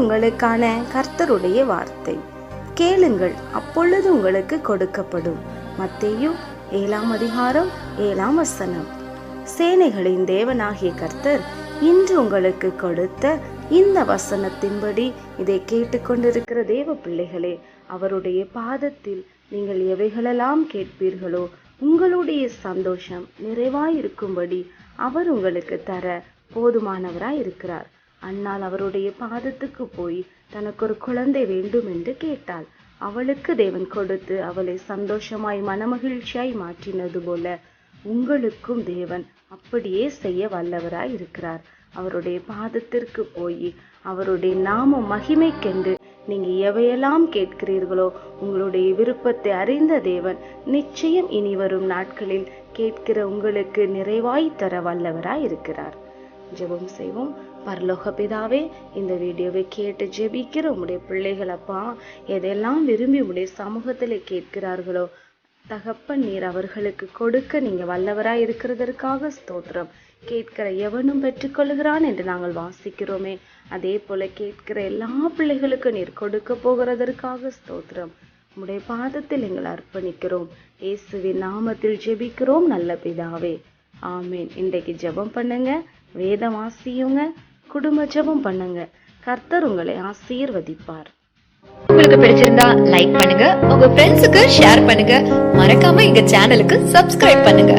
உங்களுக்கான கர்த்தருடைய வார்த்தை. கேளுங்கள் அப்பொழுது உங்களுக்கு கொடுக்கப்படும். மத்தேயு ஏழாம் அதிகாரம் ஏழாம் வசனம். சேனைகளின் தேவனாகிய கர்த்தர் இன்று உங்களுக்கு கொடுத்த இந்த வசனத்தின்படி இதை கேட்டுக்கொண்டிருக்கிற தேவ பிள்ளைகளே அவருடைய பாதத்தில் நீங்கள் எவைகளெல்லாம் கேட்பீர்களோ உங்களுடைய சந்தோஷம் நிறைவாயிருக்கும்படி அவர் உங்களுக்கு தர போதுமானவராய் இருக்கிறார் அன்னால் அவருடைய பாதத்துக்கு போய் தனக்கு ஒரு குழந்தை வேண்டும் என்று கேட்டாள். அவளுக்கு தேவன் கொடுத்து அவளை சந்தோஷமாய் மனமகிழ்ச்சியாய் மாற்றினது போல உங்களுக்கும் தேவன் அப்படியே செய்ய வல்லவராய் இருக்கிறார். அவருடைய பாதத்திற்கு போய் அவருடைய நாம மகிமைக்கென்று நீங்க எவையெல்லாம் கேட்கிறீர்களோ உங்களுடைய விருப்பத்தை அறிந்த தேவன் நிச்சயம் இனி வரும் நாட்களில் கேட்கிற உங்களுக்கு நிறைவாய் தர வல்லவராய் இருக்கிறார். ஜெபம் செய்வோம். பரலோக பிதாவே இந்த வீடியோவை கேட்டு ஜெபிக்கிற உடைய பிள்ளைகள் அப்பா எதெல்லாம் விரும்பி உடைய சமூகத்தில் கேட்கிறார்களோ தகப்பன் நீர் அவர்களுக்கு கொடுக்க நீங்க வல்லவராய் இருக்கிறதற்காக ஸ்தோத்திரம். கேட்கிற எவனும் பெற்றுக்கொள்கிறான் என்று நாங்கள் வாசிக்கிறோமே. அதே போல கேட்கிற எல்லா பிள்ளைகளுக்கும் நீர் கொடுக்க போகிறதற்காக ஸ்தோத்திரம். உடைய பாதத்தில் எங்கள் அர்ப்பணிக்கிறோம். இயேசுவின் நாமத்தில் ஜெபிக்கிறோம் நல்ல பிதாவே. ஆமீன். இன்றைக்கு ஜெபம் பண்ணுங்க வேதம் ஆசியுங்க குடும்ப ஜெபம் பண்ணுங்க. கர்த்தர் உங்களை ஆசீர்வதிப்பார். உங்களுக்கு பிடிச்சிருந்தா லைக் பண்ணுங்க உங்க ஃப்ரெண்ட்ஸுக்கு ஷேர் பண்ணுங்க. மறக்காம எங்க சேனலுக்கு சப்ஸ்கிரைப் பண்ணுங்க.